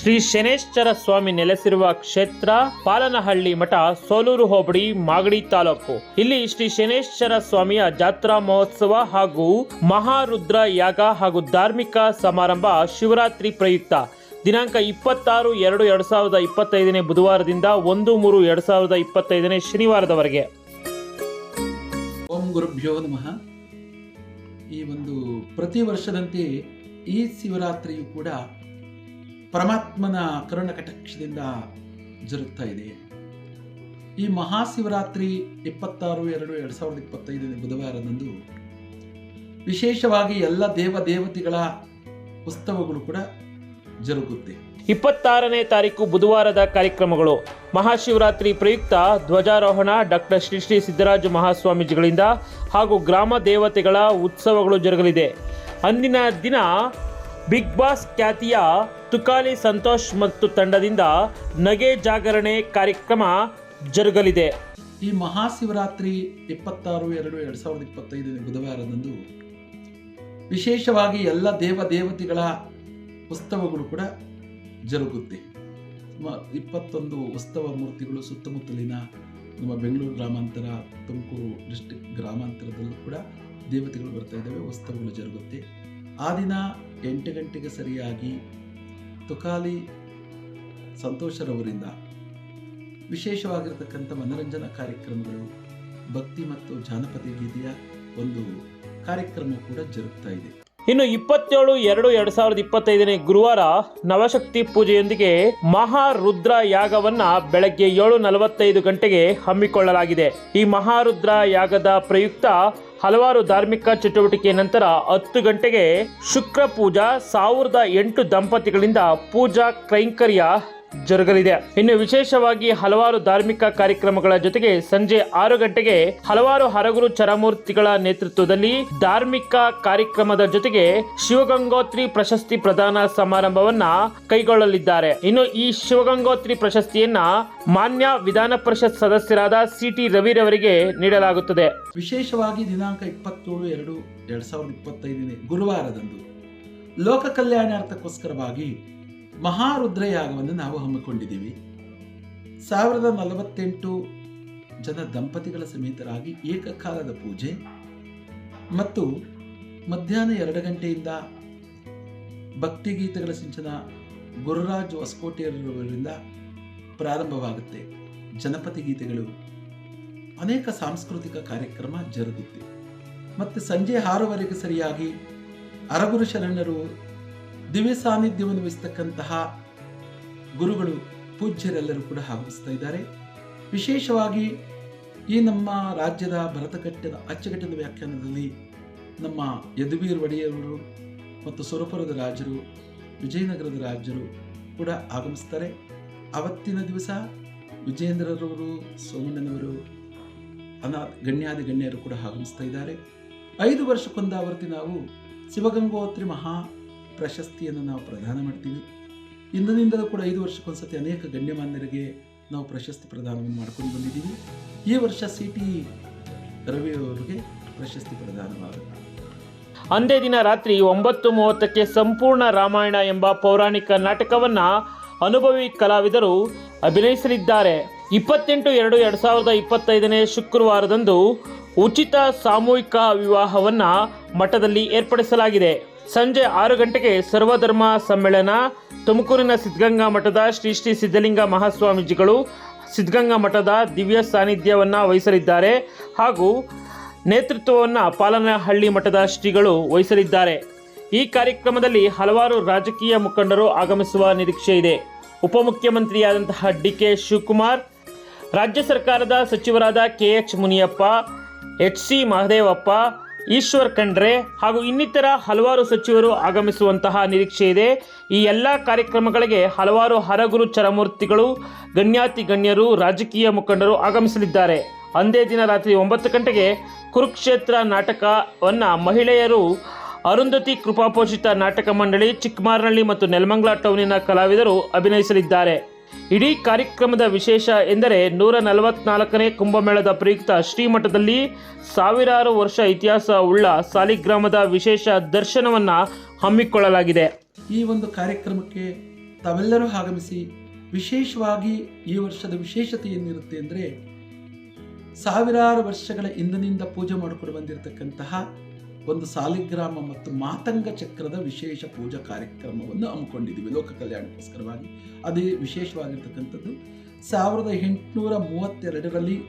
ಶ್ರೀ ಶನೇಶ್ವರ ಸ್ವಾಮಿ ನೆಲೆಸಿರುವ ಕ್ಷೇತ್ರ ಪಾಲನಹಳ್ಳಿ ಮಠ ಸೋಲೂರು ಹೋಬಳಿ ಮಾಗಡಿ ತಾಲೂಕು. ಇಲ್ಲಿ ಶ್ರೀ ಶನೇಶ್ವರ ಸ್ವಾಮಿಯ ಜಾತ್ರಾ ಮಹೋತ್ಸವ ಹಾಗೂ ಮಹಾರುದ್ರ ಯಾಗ ಹಾಗೂ ಧಾರ್ಮಿಕ ಸಮಾರಂಭ ಶಿವರಾತ್ರಿ ಪ್ರಯುಕ್ತ. ದಿನಾಂಕ ಇಪ್ಪತ್ತಾರು ಎರಡು ಎರಡು ಸಾವಿರದ ಇಪ್ಪತ್ತೈದನೇ ಬುಧವಾರದಿಂದ ಒಂದು ಮೂರು ಎರಡು ಸಾವಿರದ ಇಪ್ಪತ್ತೈದನೇ ಶನಿವಾರದವರೆಗೆ. ಓಂ ಗುರುಭ್ಯೋ ನಮಃ. ಈ ಒಂದು ಪ್ರತಿ ವರ್ಷದಂತೆ ಈ ಶಿವರಾತ್ರಿಯು ಕೂಡ ಪರಮಾತ್ಮನ ಕರುಣ ಕಟಾಕ್ಷದಿಂದ ಜರುಗ್ತಾ ಇದೆ. ಈ ಮಹಾಶಿವರಾತ್ರಿ ಇಪ್ಪತ್ತಾರು, ಎರಡು ಎರಡು ಸಾವಿರದ ಇಪ್ಪತ್ತೈದನೇ ಬುಧವಾರದಂದು ವಿಶೇಷವಾಗಿ ಎಲ್ಲ ದೇವ ದೇವತೆಗಳ ಉತ್ಸವಗಳು ಕೂಡ ಜರುಗುತ್ತೆ. ಇಪ್ಪತ್ತಾರನೇ ತಾರೀಕು ಬುಧವಾರದ ಕಾರ್ಯಕ್ರಮಗಳು. ಮಹಾಶಿವರಾತ್ರಿ ಪ್ರಯುಕ್ತ ಧ್ವಜಾರೋಹಣ ಡಾಕ್ಟರ್ ಶ್ರೀ ಶ್ರೀ ಸಿದ್ದರಾಜು ಮಹಾಸ್ವಾಮೀಜಿಗಳಿಂದ ಹಾಗೂ ಗ್ರಾಮ ದೇವತೆಗಳ ಉತ್ಸವಗಳು ಜರುಗಲಿದೆ. ಅಂದಿನ ದಿನ ಬಿಗ್ ಬಾಸ್ ಖ್ಯಾತಿಯ ತುಕಾಲಿ ಸಂತೋಷ್ ಮತ್ತು ತಂಡದಿಂದ ನಗೆ ಜಾಗರಣೆ ಕಾರ್ಯಕ್ರಮ ಜರುಗಲಿದೆ. ಈ ಮಹಾಶಿವರಾತ್ರಿ ಇಪ್ಪತ್ತಾರು ಎರಡು ಎರಡು ಸಾವಿರದ ಇಪ್ಪತ್ತೈದನೇ ಬುಧವಾರದಂದು ವಿಶೇಷವಾಗಿ ಎಲ್ಲ ದೇವ ದೇವತೆಗಳ ಉತ್ಸವಗಳು ಕೂಡ ಜರುಗುತ್ತೆ. ನಮ್ಮ ಇಪ್ಪತ್ತೊಂದು ಉತ್ಸವ ಮೂರ್ತಿಗಳು ಸುತ್ತಮುತ್ತಲಿನ ನಮ್ಮ ಬೆಂಗಳೂರು ಗ್ರಾಮಾಂತರ, ತುಮಕೂರು ಡಿಸ್ಟಿಕ್ ಗ್ರಾಮಾಂತರದಲ್ಲೂ ಕೂಡ ದೇವತೆಗಳು ಬರ್ತಾ ಇದ್ದಾವೆ, ಉತ್ಸವಗಳು ಜರುಗುತ್ತೆ. ಆ ದಿನ ಎಂಟು ಗಂಟೆಗೆ ಸರಿಯಾಗಿ ತುಕಾಲಿ ಸಂತೋಷರವರಿಂದ ವಿಶೇಷವಾಗಿರತಕ್ಕಂಥ ಮನರಂಜನಾ ಕಾರ್ಯಕ್ರಮಗಳು, ಭಕ್ತಿ ಮತ್ತು ಜಾನಪದ ಗೀತೆಯ ಒಂದು ಕಾರ್ಯಕ್ರಮ ಕೂಡ ಜರುಗ್ತಾ ಇದೆ. ಇನ್ನು ಇಪ್ಪತ್ತೇಳು, ಎರಡು, ಎರಡ್ ಸಾವಿರದ ಇಪ್ಪತ್ತೈದನೇ ಗುರುವಾರ ನವಶಕ್ತಿ ಪೂಜೆಯೊಂದಿಗೆ ಮಹಾರುದ್ರ ಯಾಗವನ್ನ ಬೆಳಗ್ಗೆ ಏಳು ನಲವತ್ತೈದು ಗಂಟೆಗೆ ಹಮ್ಮಿಕೊಳ್ಳಲಾಗಿದೆ. ಈ ಮಹಾರುದ್ರ ಯಾಗದ ಪ್ರಯುಕ್ತ ಹಲವಾರು ಧಾರ್ಮಿಕ ಚಟುವಟಿಕೆ ನಂತರ ಹತ್ತು ಗಂಟೆಗೆ ಶುಕ್ರ ಪೂಜಾ, ಸಾವಿರದ ಎಂಟು ದಂಪತಿಗಳಿಂದ ಪೂಜಾ ಕೈಂಕರ್ಯ ಜರುಗಲಿದೆ. ಇನ್ನು ವಿಶೇಷವಾಗಿ ಹಲವಾರು ಧಾರ್ಮಿಕ ಕಾರ್ಯಕ್ರಮಗಳ ಜೊತೆಗೆ ಸಂಜೆ ಆರು ಗಂಟೆಗೆ ಹಲವಾರು ಹರಗುರು ಚರಮೂರ್ತಿಗಳ ನೇತೃತ್ವದಲ್ಲಿ ಧಾರ್ಮಿಕ ಕಾರ್ಯಕ್ರಮದ ಜೊತೆಗೆ ಶಿವಗಂಗೋತ್ರಿ ಪ್ರಶಸ್ತಿ ಪ್ರದಾನ ಸಮಾರಂಭವನ್ನ ಕೈಗೊಳ್ಳಲಿದ್ದಾರೆ. ಇನ್ನು ಈ ಶಿವಗಂಗೋತ್ರಿ ಪ್ರಶಸ್ತಿಯನ್ನ ಮಾನ್ಯ ವಿಧಾನ ಪರಿಷತ್ ಸದಸ್ಯರಾದ ಸಿ ಟಿ ರವಿರವರಿಗೆ ನೀಡಲಾಗುತ್ತದೆ. ವಿಶೇಷವಾಗಿ ದಿನಾಂಕ ಇಪ್ಪತ್ತೇಳು ಎರಡು ಎರಡ್ ಸಾವಿರದ ಇಪ್ಪತ್ತೈದನೇ ಗುರುವಾರದಂದು ಲೋಕ ಕಲ್ಯಾಣಾರ್ಥಕ್ಕೋಸ್ಕರವಾಗಿ ಮಹಾರುದ್ರ ಯಾಗವನ್ನು ನಾವು ಹಮ್ಮಿಕೊಂಡಿದ್ದೀವಿ. ಸಾವಿರದ ನಲವತ್ತೆಂಟು ಜನ ದಂಪತಿಗಳ ಸಮೇತರಾಗಿ ಏಕಕಾಲದ ಪೂಜೆ ಮತ್ತು ಮಧ್ಯಾಹ್ನ ಎರಡು ಗಂಟೆಯಿಂದ ಭಕ್ತಿಗೀತೆಗಳ ಸಿಂಚನ ಗುರುರಾಜ್ ಹೊಸಕೋಟೆಯವರಿಂದ ಪ್ರಾರಂಭವಾಗುತ್ತೆ. ಜನಪತಿ ಗೀತೆಗಳು ಅನೇಕ ಸಾಂಸ್ಕೃತಿಕ ಕಾರ್ಯಕ್ರಮ ಜರುಗುತ್ತೆ ಮತ್ತು ಸಂಜೆ ಆರುವರೆಗೆ ಸರಿಯಾಗಿ ಅರಗುರು ಶರಣರು ದಿವ್ಯ ಸಾನ್ನಿಧ್ಯವನ್ನು ವಹಿಸ್ತಕ್ಕಂತಹ ಗುರುಗಳು, ಪೂಜ್ಯರೆಲ್ಲರೂ ಕೂಡ ಆಗಮಿಸ್ತಾ ಇದ್ದಾರೆ. ವಿಶೇಷವಾಗಿ ಈ ನಮ್ಮ ರಾಜ್ಯದ ಭರತಕಟ್ಟದ ಅಚ್ಚುಕಟ್ಟಿನ ವ್ಯಾಖ್ಯಾನದಲ್ಲಿ ನಮ್ಮ ಯದುವೀರ್ ಒಡೆಯವರು ಮತ್ತು ಸುರಪುರದ ರಾಜರು, ವಿಜಯನಗರದ ರಾಜರು ಕೂಡ ಆಗಮಿಸ್ತಾರೆ. ಅವತ್ತಿನ ದಿವಸ ವಿಜೇಂದ್ರರವರು ಸೋಮಣ್ಣನವರು, ಅನಾ, ಗಣ್ಯಾದಿ ಗಣ್ಯರು ಕೂಡ ಆಗಮಿಸ್ತಾ ಇದ್ದಾರೆ. ಐದು ವರ್ಷಕ್ಕೊಂದಾವರ್ತಿ ನಾವು ಶಿವಗಂಗೋತ್ರಿ ಮಹಾ ಪ್ರಶಸ್ತಿಯನ್ನು ನಾವು ಪ್ರದಾನ ಮಾಡ್ತೀವಿ. ಇಂದಿನಿಂದಲೂ ಕೂಡ ಐದು ವರ್ಷಕ್ಕೊಂದ್ಸತಿ ಅನೇಕ ಗಣ್ಯಮಾನ್ಯರಿಗೆ ನಾವು ಪ್ರಶಸ್ತಿ ಪ್ರದಾನವನ್ನು ಮಾಡ್ಕೊಂಡು ಬಂದಿದ್ದೀವಿ. ಈ ವರ್ಷ ಸಿ ಟಿ ರವಿಯವರಿಗೆ ಪ್ರಶಸ್ತಿ ಪ್ರದಾನವಾಗುತ್ತೆ. ಅಂದೇ ದಿನ ರಾತ್ರಿ ಒಂಬತ್ತು ಮೂವತ್ತಕ್ಕೆ ಸಂಪೂರ್ಣ ರಾಮಾಯಣ ಎಂಬ ಪೌರಾಣಿಕ ನಾಟಕವನ್ನ ಅನುಭವಿ ಕಲಾವಿದರು ಅಭಿನಯಿಸಲಿದ್ದಾರೆ. ಇಪ್ಪತ್ತೆಂಟು ಎರಡು ಎರಡ್ ಸಾವಿರದ ಇಪ್ಪತ್ತೈದನೇ ಶುಕ್ರವಾರದಂದು ಉಚಿತ ಸಾಮೂಹಿಕ ವಿವಾಹವನ್ನ ಮಠದಲ್ಲಿ ಏರ್ಪಡಿಸಲಾಗಿದೆ. ಸಂಜೆ ಆರು ಗಂಟೆಗೆ ಸರ್ವಧರ್ಮ ಸಮ್ಮೇಳನ. ತುಮಕೂರಿನ ಸಿದ್ಧಗಂಗಾ ಮಠದ ಶ್ರೀ ಶ್ರೀ ಸಿದ್ಧಲಿಂಗ ಮಹಾಸ್ವಾಮೀಜಿಗಳು ಸಿದ್ಧಗಂಗಾ ಮಠದ ದಿವ್ಯ ಸಾನ್ನಿಧ್ಯವನ್ನು ವಹಿಸಲಿದ್ದಾರೆ ಹಾಗೂ ನೇತೃತ್ವವನ್ನು ಪಾಲನಹಳ್ಳಿ ಮಠದ ಶ್ರೀಗಳು ವಹಿಸಲಿದ್ದಾರೆ. ಈ ಕಾರ್ಯಕ್ರಮದಲ್ಲಿ ಹಲವಾರು ರಾಜಕೀಯ ಮುಖಂಡರು ಆಗಮಿಸುವ ನಿರೀಕ್ಷೆ ಇದೆ. ಉಪಮುಖ್ಯಮಂತ್ರಿಯಾದಂತಹ ಡಿ ಕೆ ಶಿವಕುಮಾರ್, ರಾಜ್ಯ ಸರ್ಕಾರದ ಸಚಿವರಾದ K H Muniyappa, H C Mahadevappa Eshwar Khandre ಹಾಗೂ ಇನ್ನಿತರ ಹಲವಾರು ಸಚಿವರು ಆಗಮಿಸುವಂತಹ ನಿರೀಕ್ಷೆ ಇದೆ. ಈ ಎಲ್ಲ ಕಾರ್ಯಕ್ರಮಗಳಿಗೆ ಹಲವಾರು ಹರಗುರು ಚರಮೂರ್ತಿಗಳು, ಗಣ್ಯಾತಿ ಗಣ್ಯರು, ರಾಜಕೀಯ ಮುಖಂಡರು ಆಗಮಿಸಲಿದ್ದಾರೆ. ಅಂದೇ ದಿನ ರಾತ್ರಿ ಒಂಬತ್ತು ಗಂಟೆಗೆ ಕುರುಕ್ಷೇತ್ರ ನಾಟಕವನ್ನು ಮಹಿಳೆಯರು ಅರುಂಧತಿ ಕೃಪಾಪೋಷಿತ ನಾಟಕ ಮಂಡಳಿ ಚಿಕ್ಕಮಾರನಹಳ್ಳಿ ಮತ್ತು ನೆಲಮಂಗಲ ಟೌನಿನ ಕಲಾವಿದರು ಅಭಿನಯಿಸಲಿದ್ದಾರೆ. ಇಡೀ ಕಾರ್ಯಕ್ರಮದ ವಿಶೇಷ ಎಂದರೆ ನೂರ ನಲವತ್ನಾಲ್ಕನೇ ಕುಂಭಮೇಳದ ಪ್ರಯುಕ್ತ ಶ್ರೀಮಠದಲ್ಲಿ ಸಾವಿರಾರು ವರ್ಷ ಇತಿಹಾಸ ಉಳ್ಳ ಸಾಲಿಗ್ರಾಮದ ವಿಶೇಷ ದರ್ಶನವನ್ನು ಹಮ್ಮಿಕೊಳ್ಳಲಾಗಿದೆ. ಈ ಒಂದು ಕಾರ್ಯಕ್ರಮಕ್ಕೆ ತಾವೆಲ್ಲರೂ ಆಗಮಿಸಿ ವಿಶೇಷವಾಗಿ ಈ ವರ್ಷದ ವಿಶೇಷತೆ ಏನಿರುತ್ತೆ ಅಂದರೆ ಸಾವಿರಾರು ವರ್ಷಗಳ ಹಿಂದಿನಿಂದ ಪೂಜೆ ಮಾಡಿಕೊಂಡು ಬಂದಿರತಕ್ಕಂತಹ ಒಂದು ಸಾಲಿಗ್ರಾಮ ಮತ್ತು ಮಾತಂಗ ಚಕ್ರದ ವಿಶೇಷ ಪೂಜಾ ಕಾರ್ಯಕ್ರಮವನ್ನು ಹಮ್ಮಿಕೊಂಡಿದ್ದೀವಿ ಲೋಕ ಕಲ್ಯಾಣಕ್ಕೋಸ್ಕರವಾಗಿ. ಅದೇ ವಿಶೇಷವಾಗಿರ್ತಕ್ಕಂಥದ್ದು ಸಾವಿರದ ಎಂಟುನೂರ ಮೂವತ್ತೆರಡರಲ್ಲಿ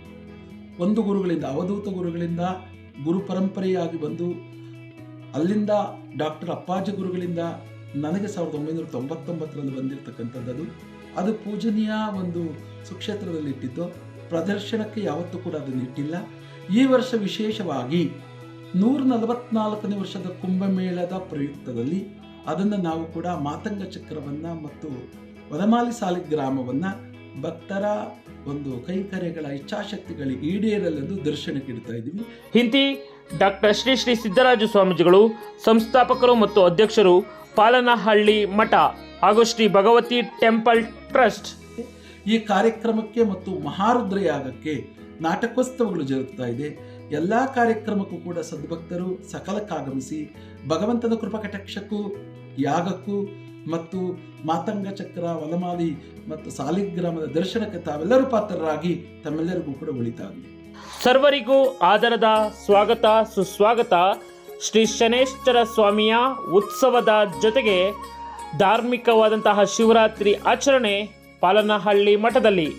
ಒಂದು ಗುರುಗಳಿಂದ, ಅವಧೂತ ಗುರುಗಳಿಂದ, ಗುರು ಪರಂಪರೆಯಾಗಿ ಬಂದು, ಅಲ್ಲಿಂದ ಡಾಕ್ಟರ್ ಅಪ್ಪಾಜಿ ಗುರುಗಳಿಂದ ನನಗೆ ಸಾವಿರದ ಒಂಬೈನೂರ ತೊಂಬತ್ತೊಂಬತ್ತರಲ್ಲಿ ಬಂದಿರತಕ್ಕಂಥದ್ದು ಅದು. ಪೂಜನೀಯ ಒಂದು ಸುಕ್ಷೇತ್ರದಲ್ಲಿ ಇಟ್ಟಿದ್ದು. ಪ್ರದರ್ಶನಕ್ಕೆ ಯಾವತ್ತೂ ಕೂಡ ಅದನ್ನು ಇಟ್ಟಿಲ್ಲ. ಈ ವರ್ಷ ವಿಶೇಷವಾಗಿ ನೂರ ನಲವತ್ನಾಲ್ಕನೇ ವರ್ಷದ ಕುಂಭಮೇಳದ ಪ್ರಯುಕ್ತದಲ್ಲಿ ಅದನ್ನು ನಾವು ಕೂಡ ಮಾತಂಗ ಚಕ್ರವನ್ನು ಮತ್ತು ವನಮಾಲಿ ಸಾಲಿಗ್ರಾಮವನ್ನು ಭಕ್ತರ ಒಂದು ಕೈಕರೆಗಳ ಇಚ್ಛಾಶಕ್ತಿಗಳ ಈಡೇರಲೆಂದು ದರ್ಶನಕ್ಕೆ ಇಡ್ತಾ ಇದ್ದೀವಿ. ಹಿಂತಿ ಡಾಕ್ಟರ್ ಶ್ರೀ ಶ್ರೀ ಸಿದ್ದರಾಜು ಸ್ವಾಮೀಜಿಗಳು ಸಂಸ್ಥಾಪಕರು ಮತ್ತು ಅಧ್ಯಕ್ಷರು ಪಾಲನಹಳ್ಳಿ ಮಠ ಹಾಗೂ ಶ್ರೀ ಭಗವತಿ ಟೆಂಪಲ್ ಟ್ರಸ್ಟ್. ಈ ಕಾರ್ಯಕ್ರಮಕ್ಕೆ ಮತ್ತು ಮಹಾರುದ್ರ ಯಾಗಕ್ಕೆ ನಾಟಕೋತ್ಸವಗಳು ಜರುಗ್ತಾ ಇದೆ. ಎಲ್ಲ ಕಾರ್ಯಕ್ರಮಕ್ಕೂ ಕೂಡ ಸದ್ಭಕ್ತರು ಸಕಲಕ್ಕಾಗಮಿಸಿ ಭಗವಂತನ ಕೃಪಕಟಕ್ಷಕ್ಕೂ ಯಾಗಕ್ಕೂ ಮತ್ತು ಮಾತಂಗ ಚಕ್ರ ವಲಮಾಲಿ ಮತ್ತು ಸಾಲಿಗ್ರಾಮದ ದರ್ಶನಕ್ಕೆ ತಾವೆಲ್ಲರೂ ಪಾತ್ರರಾಗಿ ತಮ್ಮೆಲ್ಲರಿಗೂ ಕೂಡ ಉಳಿತಾಗಲಿ ಸರ್ವರಿಗೂ ಆದರದ ಸ್ವಾಗತ, ಸುಸ್ವಾಗತ. ಶ್ರೀ ಶನೇಶ್ವರ ಸ್ವಾಮಿಯ ಉತ್ಸವದ ಜೊತೆಗೆ ಧಾರ್ಮಿಕವಾದಂತಹ ಶಿವರಾತ್ರಿ ಆಚರಣೆ ಪಾಲನಹಳ್ಳಿ ಮಠದಲ್ಲಿ.